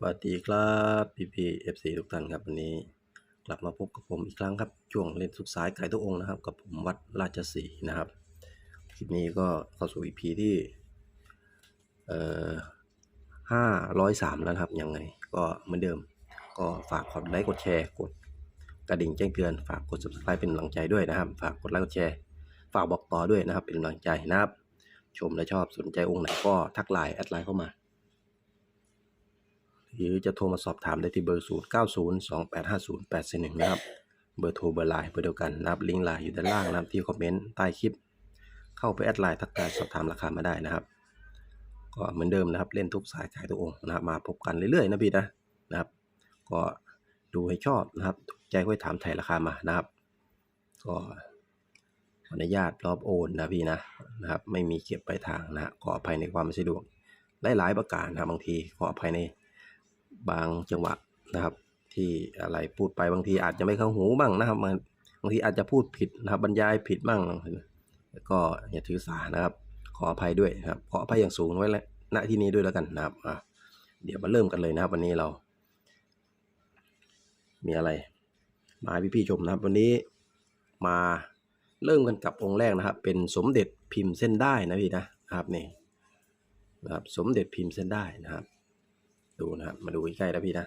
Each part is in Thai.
สวัสดีครับพี่พีเอฟซีทุกท่านครับวันนี้ กลับมาพบกับผมอีกครั้งครับช่วงเล่นสุกสายไก่ทุกองค์นะครับ กับผมวัดราชสีนะครับคลิปนี้ก็เข้าสู่อีพีที่เอ่อห้าร้อยสามแล้วครับยังไงก็เหมือนเดิม ก็ฝากกดไลค์กดแชร์กดกระดิ่งแจ้งเตือนฝากกด subscribe เป็นกำลังใจด้วยนะครับ ฝากกดไลค์กดแชร์ฝากบอกต่อด้วยนะครับเป็นกำลังใจนะครับ ชมและชอบสนใจองค์ไหนก็ทักไลน์แอดไลน์เข้ามา หรือจะโทรมาสอบถามได้ที่เบอร์ 0 9 0 2 8 5 0 8 4 1 นะครับ เบอร์โทรเบอร์ไลน์เบอร์เดียวกันนะครับลิงก์ไลน์อยู่ด้านล่างนะครับที่คอมเมนต์ใต้คลิป เข้าไปแอดไลน์ทักทายสอบถามราคามาได้นะครับ ก็เหมือนเดิมนะครับ เล่นทุกสายขายทุกองค์นะครับ มาพบกันเรื่อยๆนะพี่นะนะครับ ก็ดูให้ชอบนะครับใจค่อยถามไถ่ราคามานะครับ ก็ขออนุญาตรอบโอนนะพี่นะนะครับ ไม่มีเก็บไปลายทางนะขออภัยในความไม่สะดวกหลายๆประการนะครับบางทีขออภัยใน บางจังหวะนะครับ ที่อะไรพูดไปบางทีอาจจะไม่เข้าหูบ้างนะครับบางทีอาจจะพูดผิดนะครับบรรยายผิดบ้างก็อย่าถือสานะครับ ขออภัยด้วยนะครับ ขออภัยอย่างสูงไว้แล้วณที่นี้ด้วยแล้วกันนะครับเดี๋ยวมาเริ่มกันเลยนะครับ วันนี้เรา มีอะไร มาพี่ๆชมนะครับ วันนี้มาเริ่มกันกับองค์แรกนะครับ เป็นสมเด็จพิมพ์เส้นได้นะพี่นะครับนี่นะครับ สมเด็จพิมพ์เส้นได้นะครับ ดูนะครับมาดูใกล้ๆนะพี่นะ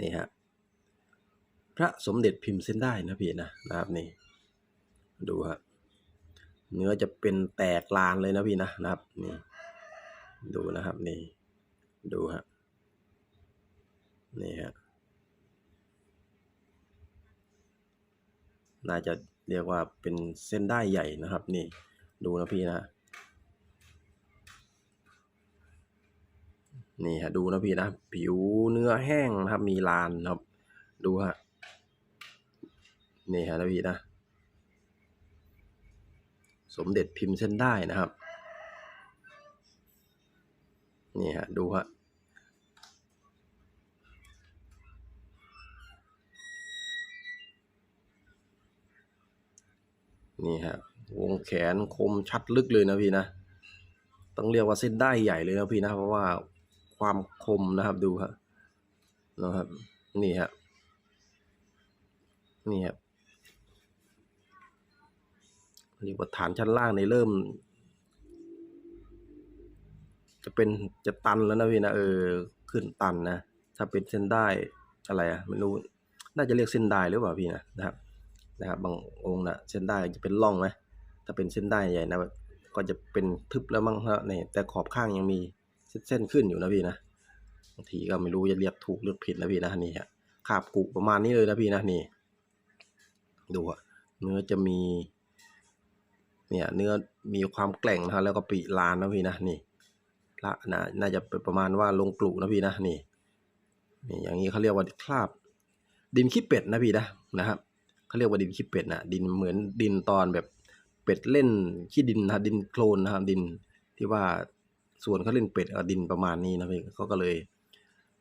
นี่ฮะพระสมเด็จพิมพ์เส้นได้นะพี่นะนะครับนี่ดูฮะเนื้อจะเป็นแตกลานเลยนะพี่นะนะครับนี่ดูนะครับนี่ดูฮะนี่ฮะน่าจะเรียกว่าเป็นเส้นได้ใหญ่นะครับ นี่ดูนะพี่นะ นี่ฮะดูนะพี่นะ ผิวเนื้อแห้งนะครับ มีลานครับ ดูฮะ นี่ฮะนะพี่นะ สมเด็จพิมพ์เส้นได้นะครับ นี่ฮะ ดูฮะนี่ฮะวงแขนคมชัดลึกเลยนะพี่นะ ต้องเรียกว่าเส้นได้ใหญ่เลยนะพี่นะ เพราะว่า ความคมนะครับดูครับนะครับนี่ฮะนี่ครับเรียกว่าฐานชั้นล่างในเริ่ม จะเป็นจะตันแล้วนะพี่นะเออขึ้นตันนะถ้าเป็นเส้นได้อะไรอะไม่รู้น่าจะเรียกเส้นได้หรือเปล่าพี่นะนะครับ นะครับ บางองค์นะเส้นได้จะเป็นร่องไหมถ้าเป็นเส้นได้ใหญ่นะก็จะเป็นทึบแล้วมั้งฮะนี่แต่ขอบข้างยังมี เส้นขึ้นอยู่นะพี่นะบางทีก็ไม่รู้จะเรียกถูกหรือผิดนะพี่นะนี่ฮะขาบกุประมาณนี้เลยนะพี่นะนี่ดูอะเนื้อจะมี เนี่ย เนื้อมีความแกร่งนะฮะแล้วก็ปีลานนะพี่นะนี่ละนะน่าจะเป็นประมาณว่าลงกลุนะพี่นะนี่นี่อย่างนี้เขาเรียกว่าคราบ ดินขี้เป็ดนะพี่นะนะครับเขาเรียกว่าดินขี้เป็ดนะดินเหมือนดินตอนแบบเป็ดเล่นขี้ดินนะดินโคลนนะครับดินที่ว่า ส่วนเขาเล่นเป็ดเอาดินประมาณนี้นะพี่เขาก็เลย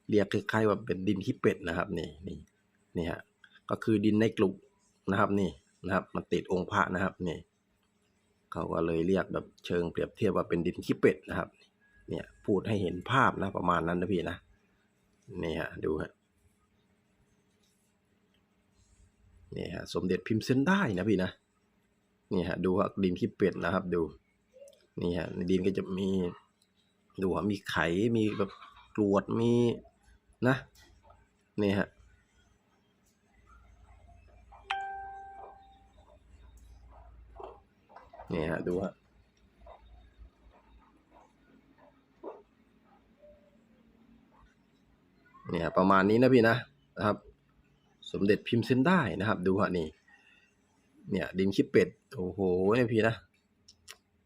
เรียกคล้ายๆว่าเป็นดินขี้เป็ดนะครับนี่นี่นี่ฮะก็คือดินในกลุนะครับนี่นะครับ มันติดองค์พระนะครับนี่เขาก็เลยเรียกแบบเชิงเปรียบเทียบว่าเป็นดินขี้เป็ดนะครับ เนี่ยพูดให้เห็นภาพนะประมาณนั้นนะพี่นะนี่ฮะดูฮะนี่ฮะสมเด็จพิมพ์เส้นได้นะพี่นะนี่ฮะดูฮะดินขี้เป็ดนะครับ ดูนี่ฮะในดินก็จะมี ดูฮะมีไขมีแบบกรวดมีนะนี่ฮะนี่ฮะดูฮะเนี่ยประมาณนี้นะพี่นะนะครับ สมเด็จพิมพ์เส้นได้นะครับ ดูฮะนี่เนี่ยดินขี้เป็ดโอ้โหเนี่ยพี่นะ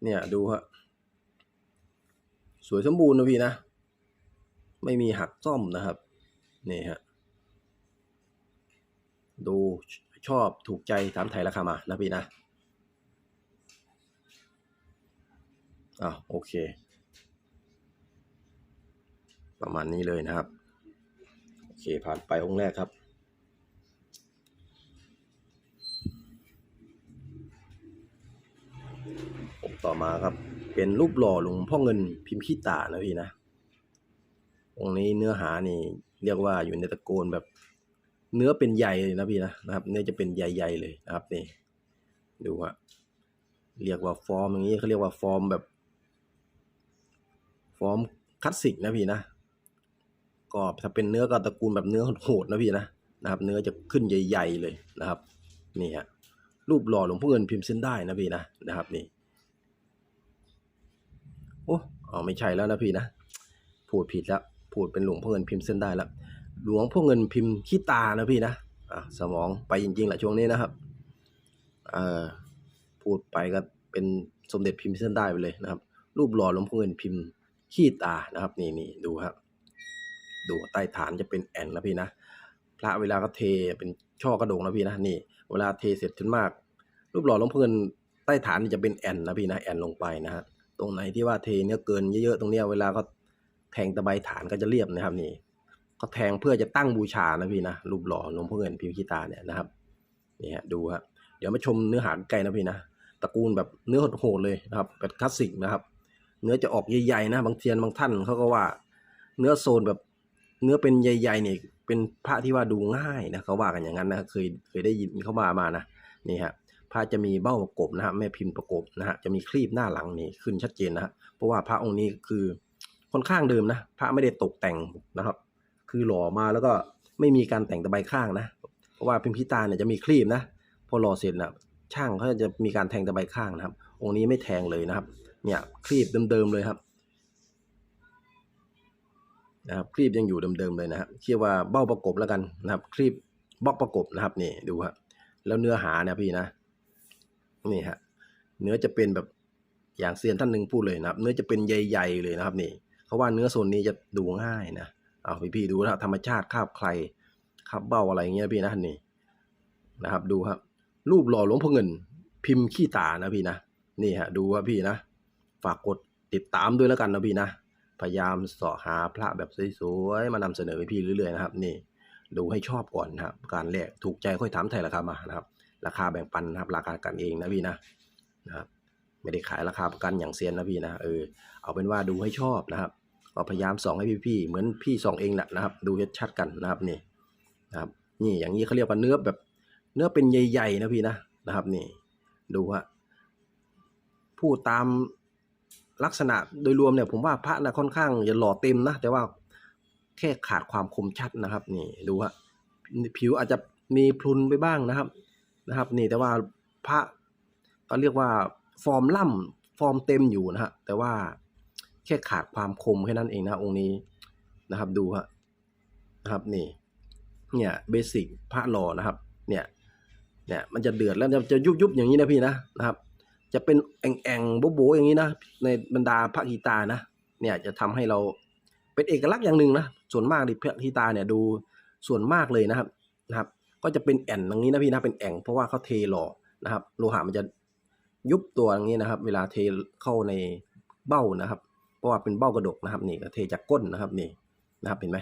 เนี่ยดูฮะ สวยสมบูรณ์นะพี่นะ ไม่มีหักซ่อมนะครับ นี่ฮะ ดูชอบถูกใจถามไทยราคามานะพี่นะอะโอเค ประมาณนี้เลยนะครับ โอเค ผ่านไปองค์แรกครับต่อมาครับ เป็นรูปหล่อหลวงพ่อเงินพิมพ์ขี้ตานะพี่นะองค์นี้เนื้อหานี่เรียกว่าอยู่ในตระกูลแบบ เนื้อเป็นใหญ่เลยนะพี่นะนะครับ เนื้อจะเป็นใหญ่ๆเลยนะครับนี่ดูฮะเรียกว่าฟอร์มอย่างนี้เขาเรียกว่าฟอร์มแบบ ฟอร์มคลาสสิกนะพี่นะก็ถ้าเป็นเนื้อก็ตระกูลแบบเนื้อโหดนะพี่นะนะครับ เนื้อจะขึ้นใหญ่ ๆเลยนะครับ นี่ฮะรูปหล่อหลวงพ่อเงินพิมพ์เส้นได้นะพี่นะนะครับ นี่ โอ้อ๋อไม่ใช่แล้วนะพี่นะพูดผิดแล้วพูดเป็นหลวงพ่อเงินพิมพ์เส้นได้แล้วหลวงพ่อเงินพิมพ์ขี้ตานะพี่นะอะสมองไปจริงๆแหละช่วงนี้นะครับเอ่อพูดไปก็เป็นสมเด็จพิมพ์เส้นได้ไปเลยนะครับ รูปหล่อหลวงพ่อเงินพิมพ์ขี้ตานะครับ นี่นี่ดูครับดูใต้ฐานจะเป็นแอนนะพี่นะพระเวลาก็เทเป็นช่อกระดงนะพี่นะนี่ เวลาเทเสร็จขึ้นมาก รูปหล่อหลวงพ่อเงินใต้ฐานนี่จะเป็นแอนนะพี่นะแอนลงไปนะฮะต รงไหนที่ว่าเทเนื้อเกินเยอะๆตรงเนี้ยเวลาก็แทงตะไบฐานก็จะเรียบนะครับนี่ก็แทงเพื่อจะตั้งบูชานะพี่นะรูปหล่อหลวงพ่อเงินพิมพ์ขี้ตาเนี่ยนะครับนี่ฮะดูฮะเดี๋ยวมาชมเนื้อหาใกล้นะพี่นะตระกูลแบบเนื้อโหดเลยนะครับแบบคลาสสิกนะครับ เนื้อจะออกใหญ่ๆนะบางเทียนบางท่านเขาก็ว่า เนื้อโซนแบบเนื้อเป็นใหญ่ๆเนี่ยเป็นพระที่ว่าดูง่ายนะเขาว่ากันอย่างนั้นนะเคยเคยได้ยินเขามามานะนี่ฮะ พระจะมีเบ้าประกบนะฮะแม่พิมพ์ประกบนะฮะจะมีคลีบหน้าหลังนี่ขึ้นชัดเจนนะฮะเพราะว่าพระองค์นี้คือค่อนข้างเดิมนะพระไม่ได้ตกแต่งนะครับ คือหล่อมาแล้วก็ไม่มีการแต่งตะไบข้างนะ เพราะว่าพิมพิตาเนี่ยจะมีคลีบนะพอหล่อเสร็จนะช่างเขาจะมีการแทงตะไบข้างนะครับ องค์นี้ไม่แทงเลยนะครับ เนี่ยคลีบเดิมๆเลยครับนะครับคลีบยังอยู่เดิมๆเลยนะครับเรียกว่าเบ้าประกบแล้วกันนะครับ คลีบบล็อกประกบนะครับนี่ดูครับแล้วเนื้อหาเนี่ยพี่นะ นี่ฮะเนื้อจะเป็นแบบอย่างเซียนท่านหนึ่งพูดเลยนะครับ เนื้อจะเป็นใหญ่ๆเลยนะครับนี่เขาว่าเนื้อโซนนี้จะดูง่ายนะเอาพี่พี่ๆดูนะธรรมชาติคาบใครคาบเบ้าอะไรเงี้ยพี่นะนี่นะครับ ดูครับ รูปหล่อหลวงพ่อเงิน พิมพ์ขี้ตานะพี่นะนี่ฮะดูว่าพี่นะ ฝากกดติดตามด้วยแล้วกันนะพี่นะพยายามเสาะหาพระแบบสวยๆมานำเสนอให้พี่เรื่อยๆนะครับ นี่ ดูให้ชอบก่อนนะครับ การแรกถูกใจค่อยถามไทยราคามานะครับ ราคาแบ่งปันนะครับ ราคากันเองนะพี่นะนะครับไม่ได้ขายราคาประกันอย่างเซียนนะพี่นะเออเอาเป็นว่าดูให้ชอบนะครับก็พยายามส่องให้พี่ๆเหมือนพี่ส่องเองแหละนะครับ ดูชัดๆกันนะครับนี่นะครับ นี่อย่างนี้เขาเรียกว่าเนื้อแบบ เนื้อเป็นใหญ่ๆนะพี่นะนะครับ นี่ ดูฮะพูดตามลักษณะโดยรวมเนี่ยผมว่าพระนะค่อนข้างจะหล่อเต็มนะแต่ว่าแค่ขาดความคมชัดนะครับ นี่ดูฮะผิวอาจจะมีพรุนไปบ้างนะครับ นะครับ นี่แต่ว่าพระก็เรียกว่าฟอร์มล่ำฟอร์มเต็มอยู่นะฮะแต่ว่าแค่ขาดความคมแค่นั้นเองนะองค์นี้นะครับดูฮะนะครับนี่เนี่ยเบสิกพระหล่อนะครับ เนี่ยเนี่ยมันจะเดือดแล้วจะยุบยุบอย่างนี้นะพี่นะนะครับ จะเป็นแองแองโบโบอย่างนี้นะในบรรดาพระกีตานะ เนี่ยจะทำให้เราเป็นเอกลักษณ์อย่างหนึ่งนะส่วนมากดิพระกีตาเนี่ยดูส่วนมากเลยนะครับนะครับ ก็จะเป็นแอ่นอย่างนี้นะพี่นะเป็นแอ่งเพราะว่าเขาเทหล่อนะครับโลหะมันจะยุบตัวอย่างนี้นะครับ เวลาเทเข้าในเบ้านะครับ เพราะว่าเป็นเบ้ากระดกนะครับ นี่ก็เทจากก้นนะครับนี่นะครับเห็นไหม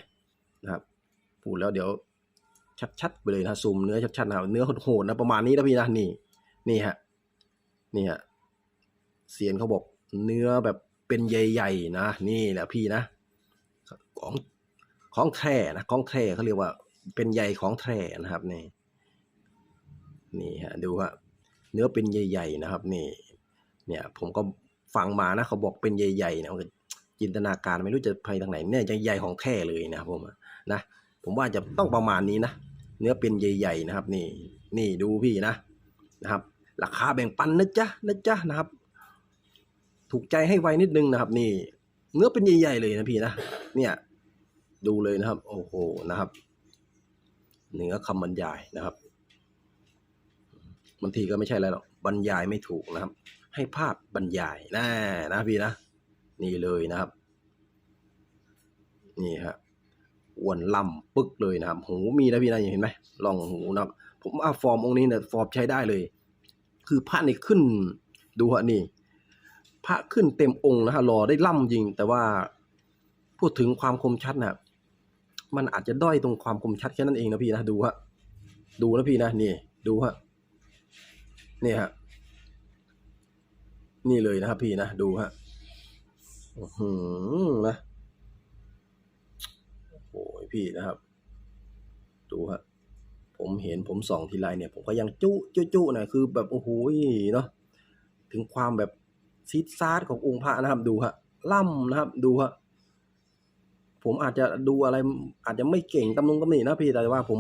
นะครับพูดแล้วเดี๋ยวชัดๆไปเลยนะซูมเนื้อชัดๆนะครับเนื้อโหดๆนะประมาณนี้นะพี่นะนี่นี่ฮะนี่ฮะเสียนเขาบอกเนื้อแบบเป็นใหญ่ๆนะ นี่แหละพี่นะ ของของแท้นะของแท้เขาเรียกว่า เป็นใยของแท้นะครับนี่นี่ฮะดูฮะเนื้อเป็นใหญ่ๆนะครับ นี่ เนี่ยผมก็ฟังมานะเขาบอกเป็นใหญ่ๆนะจินตนาการไม่รู้จะไปทางไหนเนี่ยใหญ่ของแท้เลยนะครับผมนะผมว่าจะต้องประมาณนี้นะเนื้อเป็นใหญ่ๆนะครับ นี่นี่ดูพี่นะนะครับ ราคาแบ่งปันนะจ๊ะนะจ๊ะนะครับ ถูกใจให้ไวนิดนึงนะครับ นี่ เนื้อเป็นใหญ่ๆเลยนะพี่นะเนี่ย ดูเลยนะครับ โอ้โหนะครับ เนื้อคำบรรยายนะครับบางทีก็ไม่ใช่แล้วหรอกบรรยายไม่ถูกนะครับ ให้ภาพบรรยายแน่นะพี่นะ นี่เลยนะครับ นี่ฮะอ้วนล่ำปึกเลยนะครับ หูมีนะพี่นะเห็นไหมลองหูนะครับ ผมว่าฟอร์มองค์นี้เนี่ยฟอร์มใช้ได้เลย คือพระนี่ขึ้นดูฮะนี่ พระขึ้นเต็มองค์นะฮะรอได้ล่ำจริง แต่ว่าพูดถึงความคมชัดนะ มันอาจจะด้อยตรงความคมชัดแค่นั้นเองนะพี่นะดูฮะดูนะพี่นะนี่ดูฮะนี่ฮะนี่เลยนะครับพี่นะดูฮะอือหือนะพี่นะครับ ดูฮะผมเห็นผมส่องทีไรเนี่ย ผมก็ยังจุจุจุนะคือแบบโอ้โหเนาะถึงความแบบซีดซาดขององค์พระนะครับ ดูฮะล่ำนะครับ ดูฮะ ผมอาจจะดูอะไร อาจจะไม่เก่งตำนงตำหนินะพี่แต่ว่าผม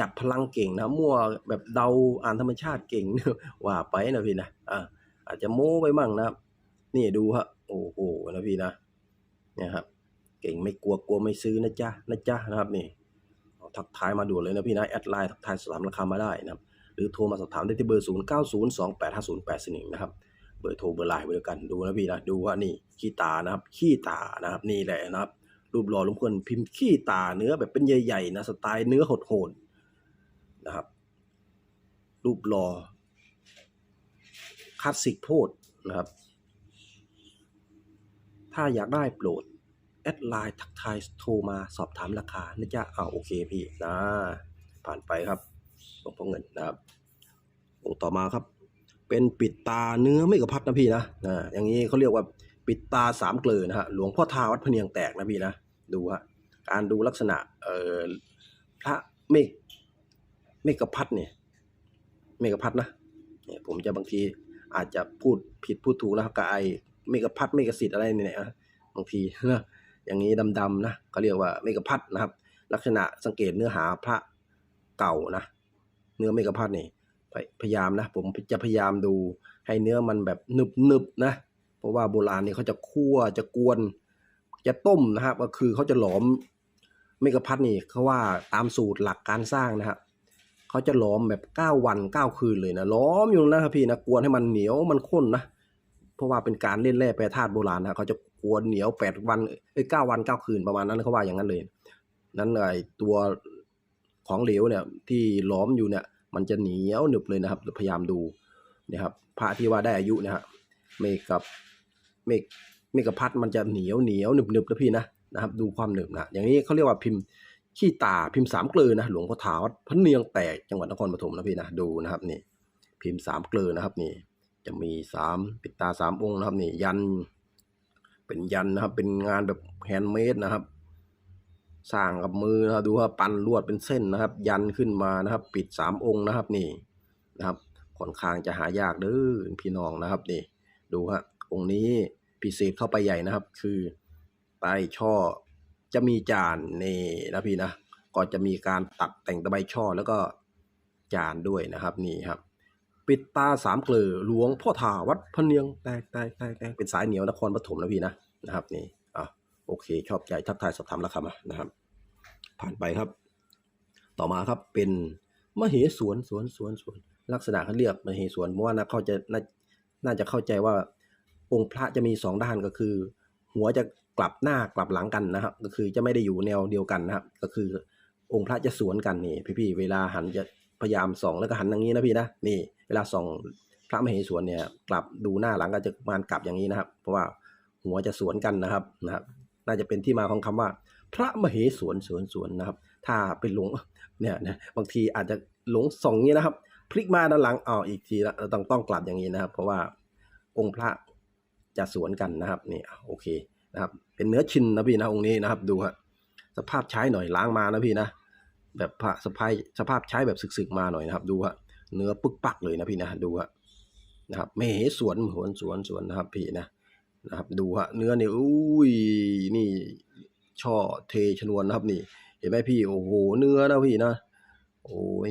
จับพลังเก่งนะมั่วแบบเดาอ่านธรรมชาติเก่งว่าไปนะพี่นะอ่าอาจจะโม้ไปมั่งนะนี่ดูฮะโอ้โหนะพี่นะเนี่ยครับ เก่งไม่กลัวกลัวไม่ซื้อนะจ๊ะนะจ๊ะนะครับนี่ทักทายมาด่วนเลยนะพี่นะแอดไลน์ทักทายสอบถามราคามาได้นะครับ หรือโทรมาสอบถามได้ที่เบอร์ 0 9 0 2 8 5 0 8 1นะครับเบอร์โทรเบอร์ไลน์เบอร์เดียกันดูนะพี่นะดูว่านี่ขี้ตานะครับขี้ตานะครับนี่แหละนะครับ รูปหล่อลุงพลพิมพ์ขี้ตาเนื้อแบบเป็นใหญ่ๆนะสไตล์เนื้อโหดๆนะครับ รูปหล่อคลาสสิกโพดนะครับ ถ้าอยากได้โปรด แอดไลน์ทักทายโทรมาสอบถามราคานะจ๊ะอ่าโอเคพี่นะผ่านไปครับหลวงพ่อเงินนะครับองค์ต่อมาครับ เป็นปิดตาเนื้อไม่กระพัดนะพี่นะนะอย่างนี้เขาเรียกว่า ปิดตาสามเกลือนะฮะหลวงพ่อทาวัดพะเนียงแตกนะพี่นะดูฮะการดูลักษณะเอ่อพระเมฆเมฆกพัดเนี่ยเมฆกพัดนะเนี่ยผมจะบางทีอาจจะพูดผิดพูดถูกนะครับกับไอเมฆกพัดเมฆสิทธิ์อะไรเนี่ยนะบางทีนะอย่างนี้ดำๆนะเขาเรียกว่าเมกพัดนะครับ ลักษณะสังเกตเนื้อหาพระเก่านะ เนื้อเมกพัดนี่พยพยายามนะ ผมจะพยายามดูให้เนื้อมันแบบหนึบๆนะ เพราะว่าโบราณนี่เขาจะคั่วจะกวน จะต้มนะครับ ก็คือเขาจะหลอมเมกะพัดนี่เขาว่าตามสูตรหลักการสร้างนะครับเขาจะหลอมแบบเก้าวันเก้าคืนเลยนะหล้อมอยู่นะครับพี่นะกวนให้มันเหนียวมันข้นนะเพราะว่าเป็นการเล่นแร่แปรธาตุโบราณนะเขาจะกวนเหนียวแปดวันเอ้ยเก้าวันเก้าคืนประมาณนั้นเขาว่าอย่างนั้นเลย นั้นไอตัวของเหลวเนี่ยที่หล้อมอยู่เนี่ยมันจะเหนียวหนึบเลยนะครับ พยายามดูนะครับพระที่ว่าได้อายุนะฮะเมกับ เมฆเมกพัดมันจะเหนียวเหนียวหนึบหนึบนะพี่นะนะครับดูความหนึบนะอย่างนี้เขาเรียกว่าพิมพ์ขี้ตาพิมพ์สามเกลือนะหลวงพ่อถาวัดพระเนียงแตกจังหวัดนครปฐมนะพี่นะดูนะครับนี่พิมพ์สามเกลือนะครับนี่จะมีสามปิดตาสามองค์นะครับนี่ยัน เป็นยันนะครับ เป็นงานแบบแฮนด์เมดนะครับ สร้างกับมือนะดูว่าปั้นลวดเป็นเส้นนะครับ ยันขึ้นมานะครับ ปิดสามองค์นะครับนี่นะครับค่อนข้างจะหายากเด้อพี่น้องนะครับนี่ดูฮะ องค์นี้พิเศษเข้าไปใหญ่นะครับ คือใต้ช่อจะมีจานนี่นะพี่นะก็จะมีการตัดแต่งตะไบช่อแล้วก็จานด้วยนะครับนี่ครับ ปิดตาสามเกลือหลวงพ่อถาวัดพเนียงแตกแตกแตกแตกเป็นสายเหนียวนครปฐมนะพี่นะนะครับ นี่อะโอเค ชอบใจทักทายสอบถามราคามานะครับ ผ่านไปครับ ต่อมาครับเป็นมเหสวนสวนสวนสวน ลักษณะเขาเรียกมเหสวนเพราะว่านะเข้าใจน่าน่าจะเข้าใจว่า องค์พระจะมีสองด้านก็คือ หัวจะกลับหน้ากลับหลังกันนะครับ ก็คือจะไม่ได้อยู่แนวเดียวกันนะครับ ก็คือองค์พระจะสวนกันนี่ พี่ๆเวลาหันจะพยายามส่องแล้วก็หันอย่างนี้นะพี่นะนี่ เวลาส่องพระมเหสวนเนี่ยกลับดูหน้าหลังก็จะมานกลับอย่างนี้นะครับ เพราะว่าหัวจะสวนกันนะครับนะครับ น่าจะเป็นที่มาของคำว่า พระมเหสวนสวนสวนนะครับ ถ้าเป็นหลงเนี่ยนะบางทีอาจจะหลงส่องอย่างนี้นะครับ พลิกมาด้านหลังอ้าวอีกทีและต้องต้องกลับอย่างนี้นะครับ เพราะว่าองค์พระ จะสวนกันนะครับนี่โอเคนะครับเป็นเนื้อชินนะพี่นะองค์นี้นะครับดูฮะสภาพใช้หน่อยล้างมานะพี่นะแบบสภาพสภาพใช้แบบสึกๆมาหน่อยนะครับ ดูฮะเนื้อปึกปักเลยนะพี่นะดูฮะนะครับไม่เหสวนหวนสวนสวนนะครับพี่นะนะครับดูฮะเนื้อเนี่ยอุ้ยนี่ช่อเทชนวนนะครับนี่ เห็นไหมพี่โอ้โหเนื้อนะพี่นะโอ้ย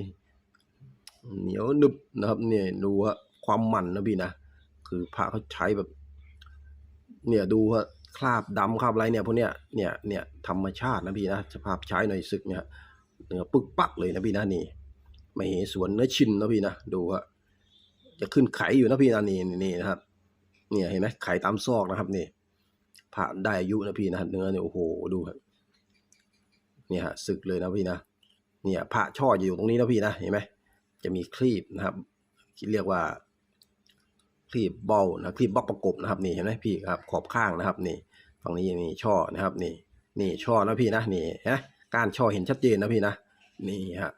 เหนียวหนึบนะครับเนี่ยดูฮะความมันนะพี่นะคือพระเขาใช้แบบ เนี่ยดูฮะคราบดำคราบอะไรเนี่ยพวกเนี้ยเนี่ยเนี่ยธรรมชาตินะพี่นะสภาพใช้หน่อยสึกเนี่ยเนื้อปึกปักเลยนะพี่นะนี่ไม่เหสวนเนื้อชินนะพี่นะดูฮะจะขึ้นไข่อยู่นะพี่นะนี่นี่นะครับ เนี่ยเห็นไหมไข่ตามซอกนะครับนี่ผ่านได้อายุนะพี่นะเนื้อเนี่ยโอ้โหดูครับเนี่ยฮะสึกเลยนะพี่นะเนี่ยพระช่ออยู่ตรงนี้นะพี่นะเห็นไหมจะมีคลีบนะครับที่เรียกว่า คลีบเบอลนะคลีบบล็อกประกบนะครับนี่เห็นไหมพี่ครับขอบข้างนะครับนี่ฝั่งนี้ยังมีช่อนะครับนี่นี่ช่อนะพี่นะนี่นะก้านช่อเห็นชัดเจนนะพี่นะนี่ฮะ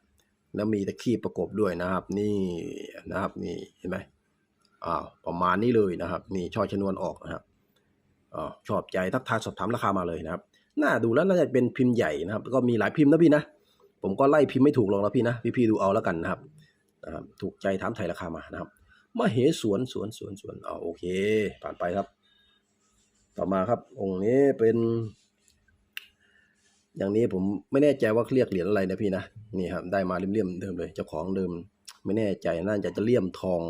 แล้วมีตะขีบประกบด้วยนะครับ นี่นะครับนี่เห็นไหมอ้าวประมาณนี้เลยนะครับนี่ช่อชนวนออกนะครับอ๋อชอบใจทักทายสอบถามราคามาเลยนะครับน่าดูแล้วน่าจะเป็นพิมพ์ใหญ่นะครับ ก็มีหลายพิมพ์นะพี่นะผมก็ไล่พิมพ์ไม่ถูกหรอกนะพี่นะพี่ๆดูเอาแล้วกันนะครับนะครับถูกใจถามไทยราคามานะครับ มเหสวนสวนสวนสวนอ๋อโอเค ผ่านไปครับ ต่อมาครับ องค์นี้เป็น อย่างนี้ผมไม่แน่ใจว่าเรียกเหรียญอะไรนะพี่นะนี่ครับได้มาเลี่ยมๆเดิมเลย เจ้าของเดิม ไม่แน่ใจน่าจะจะเลี่ยมทอง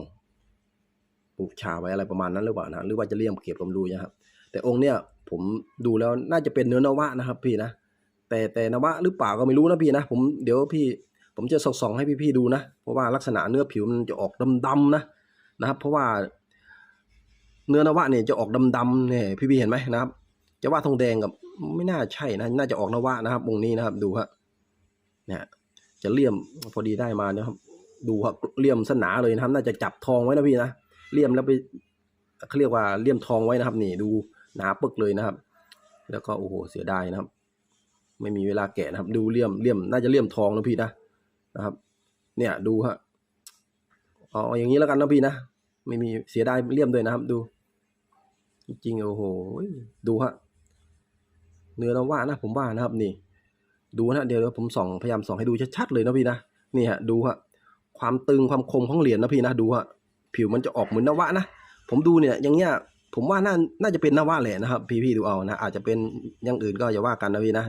บูชาไว้อะไรประมาณนั้นหรือเปล่านะหรือว่าจะเลี่ยมเก็บผมดูนะครับแต่องค์เนี้ยผมดูแล้วน่าจะเป็นเนื้อนวะนะครับ พี่นะแต่แต่นวะหรือเปล่าก็ไม่รู้นะพี่นะผมเดี๋ยวพี่ ผมจะส่องให้พี่ๆดูนะเพราะว่าลักษณะเนื้อผิวมันจะออกดำๆนะ นะครับ เพราะว่าเนื้อนวะเนี่ยจะออกดำๆเนี่ยพี่ๆเห็นไหมนะครับ จะว่าทองแดงกับไม่น่าใช่นะ น่าจะออกนวะนะครับองค์นี้นะครับ ดูฮะเนี่ยจะเลี่ยมพอดีได้มานะครับ ดูครับเลี่ยมสนาเลยนะครับ น่าจะจับทองไว้นะพี่นะเลี่ยมแล้วไปเขาเรียกว่าเลี่ยมทองไว้นะครับ นี่ดูหนาปึกเลยนะครับ แล้วก็โอ้โหเสียดายนะครับ ไม่มีเวลาแกะนะครับ ดูเลี่ยมเลี่ยมน่าจะเลี่ยมทองนะพี่นะนะครับ เนี่ยดูฮะ เอาอย่างนี้แล้วกันนะพี่นะ ไม่มีเสียดายเลี่ยมด้วยนะครับ ดู จริงๆโอ้โห ดูฮะ เนื้อน้ำว่านะ ผมว่านะครับ นี่ ดูนะเดี๋ยวผมส่องพยายามส่องให้ดูชัดๆเลยนะพี่นะ นี่ฮะ ดูฮะ ความตึงความคมของเหรียญนะพี่นะ ดูฮะ ผิวมันจะออกเหมือนนวะนะ ผมดูเนี่ย อย่างเงี้ย ผมว่าน่า น่าจะเป็นนวะแหละนะครับ พี่ๆดูเอานะ อาจจะเป็นอย่างอื่นก็อย่าว่ากันนะพี่นะ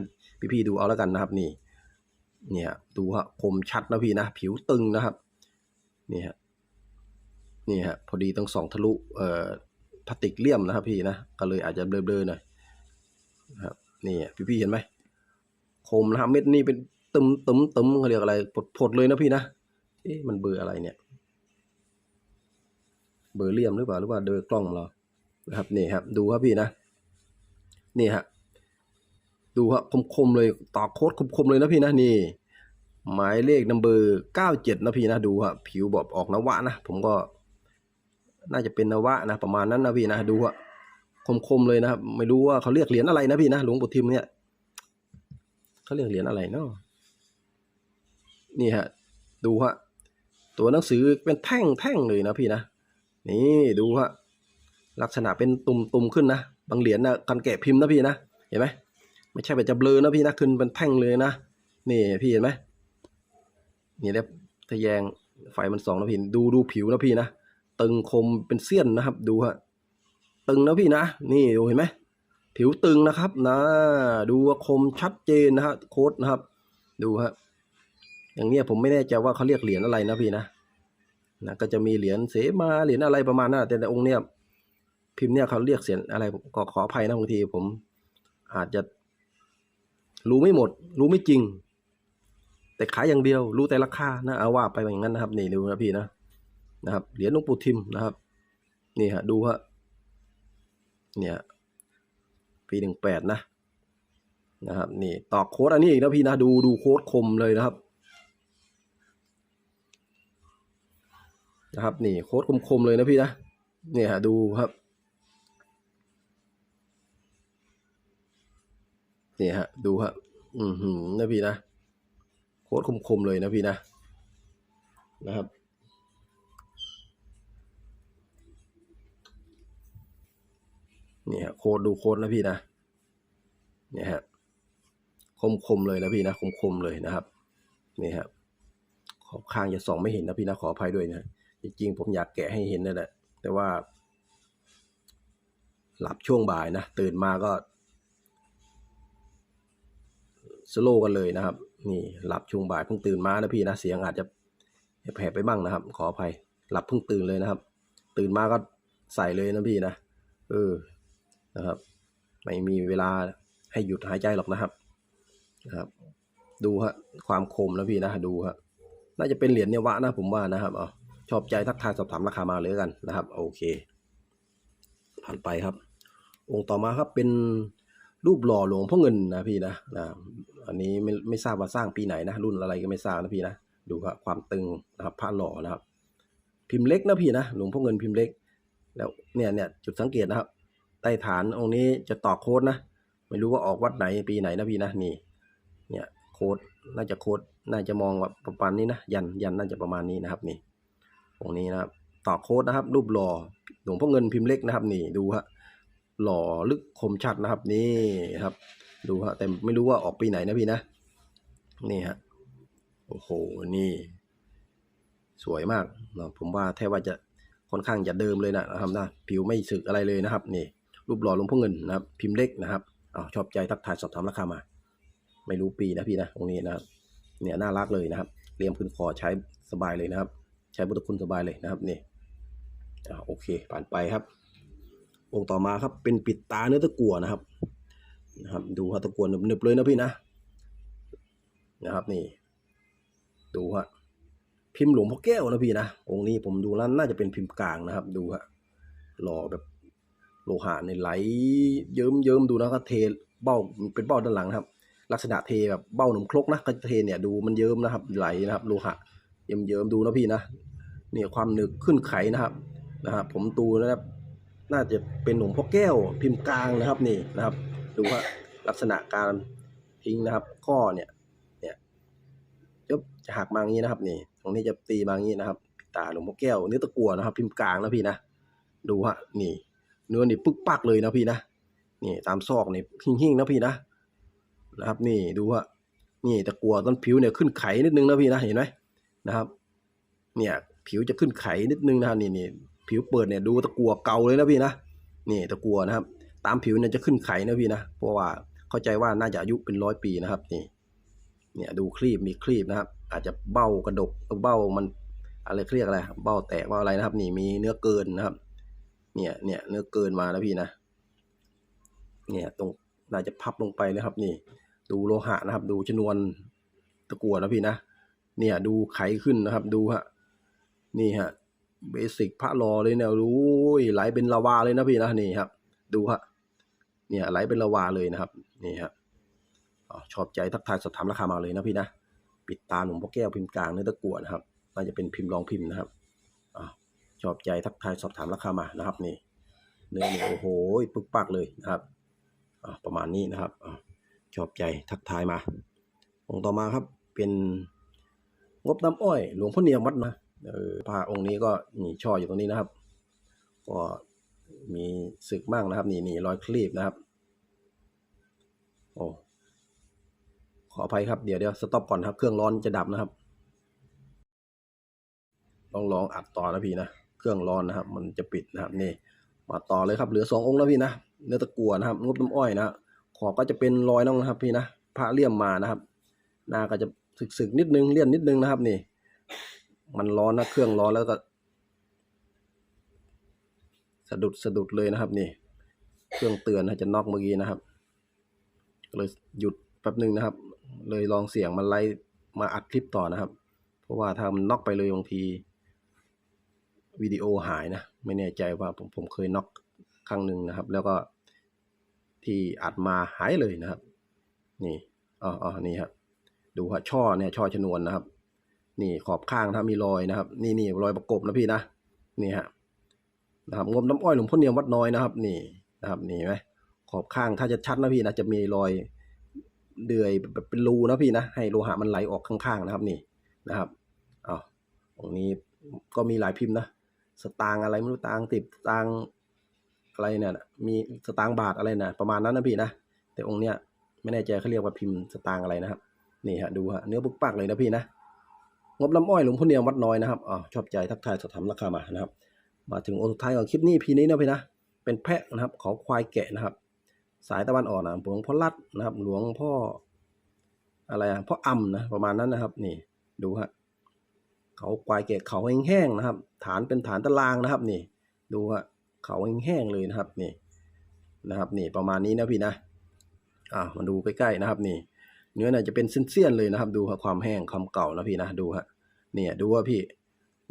พี่ๆดูเอาแล้วกันนะครับ นี่ เนี่ย ดูฮะ คมชัดนะพี่นะ ผิวตึงนะครับ นี่ฮะ นี่ฮะพอดีต้องส่องทะลุเอ่อพลาสติกเลี่ยมนะครับพี่นะก็เลยอาจจะเบลอๆหน่อยนะครับนี่พี่ๆเห็นไหมคมนะครับเม็ดนี้เป็นตึมตึมตึมเขาเรียกอะไรผดผดเลยนะพี่นะเอ๊ะมันเบอร์อะไรเนี่ย เบอร์เลี่ยมหรือเปล่าหรือว่าเบอกล้องเรานะครับนี่ครับ ดูครับพี่นะนี่ฮะดูฮะคมคมๆเลยต่อโค้ดคมคมๆเลยนะพี่นะนี่หมายเลขนัมเบอร์เก้าเจ็ดนะพี่นะดูฮะผิวแบบออกนวะนะผมก็ น่าจะเป็นนวะนะประมาณนั้นนะพี่นะดูฮะคมคมๆเลยนะครับ ไม่รู้ว่าเขาเรียกเหรียญอะไรนะพี่นะหลวงปู่ทิมเนี่ยเขาเรียกเหรียญอะไรเนาะนี่ฮะ ดูฮะตัวหนังสือเป็นแท่งแท่งเลยนะพี่นะนี่ดูฮะลักษณะเป็นตุ่มตุ่มขึ้นนะบางเหรียญนะกันแกะพิมพ์นะพี่นะเห็นไหมไม่ใช่แบบจะเบลอนะพี่นะขึ้นเป็นแท่งเลยนะนี่พี่เห็นไหมนี่แล้วทะแยงไฟมันส่องนะพี่ดูดูผิวนะพี่นะ ตึงคมเป็นเสี้ยนนะครับ ดูฮะตึงนะพี่นะ นี่ดูเห็นไหมผิวตึงนะครับนะดูว่าคมชัดเจนนะฮะโค้ดนะครับ ดูฮะอย่างเนี้ยผมไม่แน่ใจว่าเขาเรียกเหรียญอะไรนะพี่นะนะก็จะมีเหรียญเสมาเหรียญอะไรประมาณนั้นแต่ในองค์เนี้ยพิมพ์เนี่ยเขาเรียกเสียงอะไรผมก็ขออภัยนะบางทีผม อาจจะ รู้ไม่หมด รู้ไม่จริง แต่ขายอย่างเดียว รู้แต่ราคานะเอาว่าไปอย่างนั้นนะครับ นี่ดูนะพี่นะ นะครับเหรียญหลวงปู่ทิมนะครับนี่ฮะดูฮะเนี่ยปีหนึ่งแปดนะนะครับนี่ตอกโค้ดอันนี้อีกนะพี่นะดูดูโค้ดคมเลยนะครับนะครับนี่โค้ดคมๆเลยนะพี่นะเนี่ยฮะดูครับนี่ฮะดูฮะอือหือนะพี่นะโค้ดคมๆเลยนะพี่นะนะครับ นี่ฮะโค้ดดูโค้ดนะพี่นะเนี่ยฮะคมคมเลยนะพี่นะคมคมเลยนะครับนี่ครับขอบข้างจะส่องไม่เห็นนะพี่นะขออภัยด้วยนะจริงๆผมอยากแกะให้เห็นนั่นแหละแต่ว่า หลับช่วงบ่ายนะตื่นมาก็สโลกันเลยนะครับ นี่หลับช่วงบ่ายเพิ่งตื่นมานะพี่นะเสียงอาจจะแผลบไปบ้างนะครับ ขออภัย หลับเพิ่งตื่นเลยนะครับ ตื่นมาก็ใส่เลยนะพี่นะเออ นะครับ ไม่มีเวลาให้หยุดหายใจหรอกนะครับนะครับ ดูฮะความคมนะพี่นะดูฮะน่าจะเป็นเหรียญเนวะนะผมว่านะครับอ๋อชอบใจทักทายสอบถามราคามาเลยกันนะครับ โอเค ผ่านไปครับ องค์ต่อมาครับเป็นรูปหล่อหลวงพ่อเงินนะพี่นะนะอันนี้ไม่ไม่ทราบว่าสร้างปีไหนนะ รุ่นอะไรก็ไม่ทราบนะพี่นะดูครับความตึงนะครับผ้าหล่อนะครับ พิมพ์เล็กนะพี่นะหลวงพ่อเงินพิมพ์เล็ก แล้วเนี่ยเนี่ยจุดสังเกตนะครับ ใต้ฐานองค์นี้จะต่อโค้ดนะ ไม่รู้ว่าออกวัดไหนปีไหนนะพี่นะนี่ เนี่ยโค้ดน่าจะโค้ดน่าจะมองว่าประมาณนี้นะยันยันน่าจะประมาณนี้นะครับนี่องค์นี้นะครับต่อโค้ดนะครับ รูปหล่อหลวงพ่อเงินพิมพ์เล็กนะครับ นี่ดูฮะหล่อลึกคมชัดนะครับ นี่ครับ ดูฮะแต่ไม่รู้ว่าออกปีไหนนะพี่นะนี่ฮะโอ้โหนี่ สวยมากเนาะผมว่าแทบว่าจะค่อนข้างจะเดิมเลยนะครับนะผิวไม่สึกอะไรเลยนะครับ นี่ รูปหล่อหลวงพ่อเงินนะครับ พิมพ์เล็กนะครับอ้าวชอบใจทักทายสอบถามราคามา ไม่รู้ปีนะพี่นะตรงนี้นะครับเนี่ยน่ารักเลยนะครับเรียมขึ้นคอใช้สบายเลยนะครับ ใช้บุตรคุณสบายเลยนะครับนี่อ่าโอเค ผ่านไปครับองค์ต่อมาครับเป็นปิดตาเนื้อตะกั่วนะครับนะครับดูฮะตะกั่วหนึบๆเลยนะพี่นะนะครับนี่ ดูฮะพิมพ์หลวงพ่อแก้วนะพี่นะองค์นี้ผมดูแล้วน่าจะเป็นพิมพ์กลางนะครับ ดูฮะหล่อแบบ โลหะในไหลเยิ้มเยิ้มดูนะก็เทเบ้าเป็นเบ้าด้านหลังนะครับ ลักษณะเทแบบเบ้าหนมครกนะก็เทเนี่ยดูมันเยิ้มนะครับ ไหลนะครับ โลหะเยิ้มเยิ้มดูนะพี่นะเนี่ยความหนึบขึ้นไขนะครับนะครับ ผมดูนะครับ น่าจะเป็นหลวงพ่อแก้วพิมพ์กลางนะครับนี่นะครับ ดูว่าลักษณะการทิ้งนะครับข้อเนี่ยเนี่ยจะจะหักมาอย่างนี้นะครับ นี่ ตรงนี้จะตีมาอย่างนี้นะครับตาหลวงพ่อแก้วเนื้อตะกัวนะครับ พิมพ์กลางนะพี่นะดูฮะนี่ เนื้อนี่ปึ๊กปักเลยนะพี่นะนี่ตามซอกนี่หิ่งๆนะพี่นะนะครับ นี่ดูว่านี่ตะกัวต้นผิวเนี่ยขึ้นไขนิดนึงนะพี่นะเห็นไหมนะครับ เนี่ยผิวจะขึ้นไขนิดนึงนะครับนี่นี่ผิวเปิดเนี่ยดูตะกัวเก่าเลยนะพี่นะนี่ตะกัวนะครับ ตามผิวเนี่ยจะขึ้นไขนะพี่นะเพราะว่าเข้าใจว่าน่าจะอายุเป็นร้อยปีนะครับ นี่เนี่ยดูครีบมีครีบนะครับ อาจจะเบ้ากระดกเบ้ามันอะไรเครียกอะไรเบ้าแตกว่าอะไรนะครับ นี่มีเนื้อเกินนะครับ เนี่ยเนี่ยเนื้อเกินมานะพี่นะ เนี่ยตรงน่าจะพับลงไปนะครับ นี่ ดูโลหะนะครับ ดูชนวนตะกั่วนะพี่นะเนี่ยดูไขขึ้นนะครับ ดูฮะนี่ฮะเบสิกพระรอเลยเนี่ยดูอุ้ยไหลเป็นลาวาเลยนะพี่นะนี่ครับ ดูฮะเนี่ยไหลเป็นลาวาเลยนะครับ นี่ฮะชอบใจทักทายสอบถามราคามาเลยนะพี่นะ ปิดตาหนุ่มพ่อแก้วพิมพ์กลางเนื้อตะกั่วนะครับน่าจะเป็นพิมพ์รองพิมพ์นะครับ ชอบใจทักทายสอบถามราคามานะครับนี่เนื้อนี่โอ้โหปึกปักเลยนะครับประมาณนี้นะครับชอบใจทักทายมาองค์ต่อมาครับเป็นงบน้ำอ้อย หลวงพ่อเนียมวัดนะเออพระองค์นี้ก็มีช่ออยู่ตรงนี้นะครับ ก็มีศึกมั่งนะครับ นี่นี่รอยคลีบนะครับ โอ้ขออภัยครับเดี๋ยวเดี๋ยวสต็อปก่อนครับ เครื่องร้อนจะดับนะครับ ต้องลองอัดต่อนะพี่นะ เครื่องร้อนนะครับ มันจะปิดนะครับนี่ มาต่อเลยครับเหลือสององค์แล้วพี่นะเนื้อตะกั่วนะครับ งบน้ำอ้อยนะขอบก็จะเป็นรอยน้องนะครับ พี่นะพระเลี่ยมมานะครับ หน้าก็จะสึกๆนิดนึงเลี่ยนนิดนึงนะครับ นี่ มันร้อนนะเครื่องร้อนแล้วก็สะดุดสะดุดเลยนะครับ นี่ เครื่องเตือนนะจะน็อกเมื่อกี้นะครับเลยหยุดแป๊บหนึ่งนะครับ เลยลองเสียงมาไล่มาอัดคลิปต่อนะครับ เพราะว่าถ้ามันน็อกไปเลยบางที วิดีโอหายนะ ไม่แน่ใจว่าผมผมเคยน็อกครั้งหนึ่งนะครับ แล้วก็ที่อัดมาหายเลยนะครับ นี่อ๋ออ๋อนี่ครับดูฮะช่อเนี่ยช่อชนวนนะครับ นี่ขอบข้างนะครับมีรอยนะครับ นี่นี่รอยประกบนะพี่นะนี่ฮะนะครับงมน้ำอ้อยหลวงพ่อเนียมวัดน้อยนะครับ นี่นะครับ นี่ไหมขอบข้างถ้าจะชัดนะพี่นะจะมีรอยเดือยแบบเป็นรูนะพี่นะให้โลหะมันไหลออกข้างๆนะครับ นี่นะครับอ้าวตรงนี้ก็มีหลายพิมพ์นะ สตางอะไรไม่รู้ตางติดตางอะไรเนี่ยมีสตางบาทอะไรนะประมาณนั้นนะพี่นะแต่องค์เนี้ยไม่แน่ใจเขาเรียกว่าพิมพ์สตางอะไรนะครับนี่ฮะดูฮะเนื้อปุกปักเลยนะพี่นะงบลำอ้อยหลวงพ่อเนียมวัดน้อยนะครับอ๋อชอบใจทักทายสอบถามราคามานะครับ มาถึงองค์สุดท้ายของคลิปนี้พีนี้นะพี่นะเป็นแพะนะครับขาควายแกะนะครับ สายตะวันออกนะหลวงพ่อรัดนะครับ หลวงพ่ออะไรอะพ่ออ่ำนะประมาณนั้นนะครับ นี่ดูฮะ เขาควายแกะเขาแห้งๆนะครับ ฐานเป็นฐานตารางนะครับนี่ ดูฮะเขาแห้งๆเลยนะครับนี่นะครับนี่ประมาณนี้นะพี่นะอ่ามาดูใกล้ๆนะครับนี่ เนื้อเนี่ยจะเป็นเส้นๆเลยนะครับ ดูฮะความแห้งความเก่านะพี่นะดูฮะเนี่ยดูว่าพี่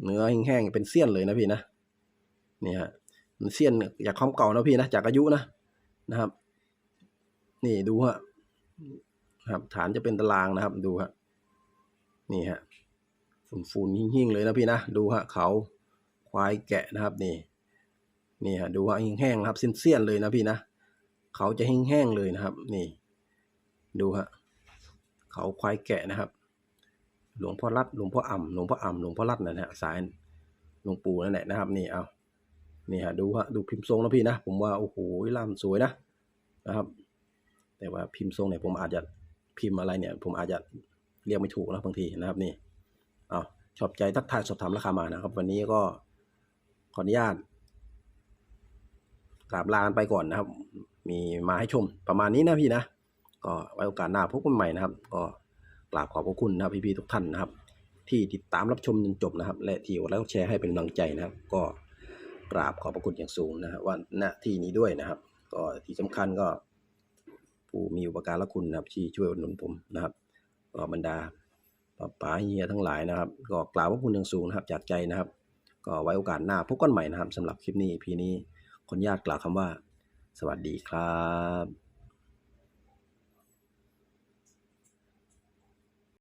เนื้อแห้งๆเป็นเสี้ยนเลยนะพี่นะนี่ฮะมันเสี้ยนจากความเก่านะพี่นะจากอายุนะนะครับ นี่ดูฮะครับฐานจะเป็นตารางนะครับดูฮะนี่ฮะ ฝุ่นๆหิ่งๆเลยนะพี่นะดูฮะเขาควายแกะนะครับนี่นี่ฮะดูฮะแห้งๆนะครับเสี้ยนๆเลยนะพี่นะเขาจะแห้งๆเลยนะครับ นี่ ดูฮะเขาควายแกะนะครับ หลวงพ่อรัดหลวงพ่ออ่ำหลวงพ่ออ่ำหลวงพ่อรัดนะฮะสายหลวงปู่นั่นแหละนะครับ นี่เอานี่ฮะดูฮะดูพิมพ์ทรงนะพี่นะผมว่าโอ้โหล่ำสวยนะนะครับ แต่ว่าพิมพ์ทรงเนี่ยผมอาจจะพิมพ์อะไรเนี่ย ผมอาจจะเรียกไม่ถูกนะบางทีนะครับนี่ ชอบใจทักทายสอบถามราคามานะครับ วันนี้ก็ขออนุญาตกราบลานไปก่อนนะครับ มีมาให้ชมประมาณนี้นะพี่นะก็ไว้โอกาสหน้าพบกันใหม่นะครับ ก็กราบขอบพระคุณนะครับพี่ๆทุกท่านนะครับ ที่ติดตามรับชมจนจบนะครับ และที่กดไลค์กดแชร์ให้เป็นกำลังใจนะครับ ก็กราบขอบพระคุณอย่างสูงนะครับว่าณที่นี้ด้วยนะครับ ก็ที่สำคัญก็ผู้มีอุปการะคุณนะครับที่ช่วยอุดหนุนผมนะครับก็บรรดา ป๋าเฮียทั้งหลายนะครับ ก็กล่าวว่าคุณยังสูงนะครับ จากใจนะครับ ก็ไว้โอกาสหน้าพบกันใหม่นะครับสำหรับคลิปนี้พีนี้คนญาตกล่าวคำว่า สวัสดีครับ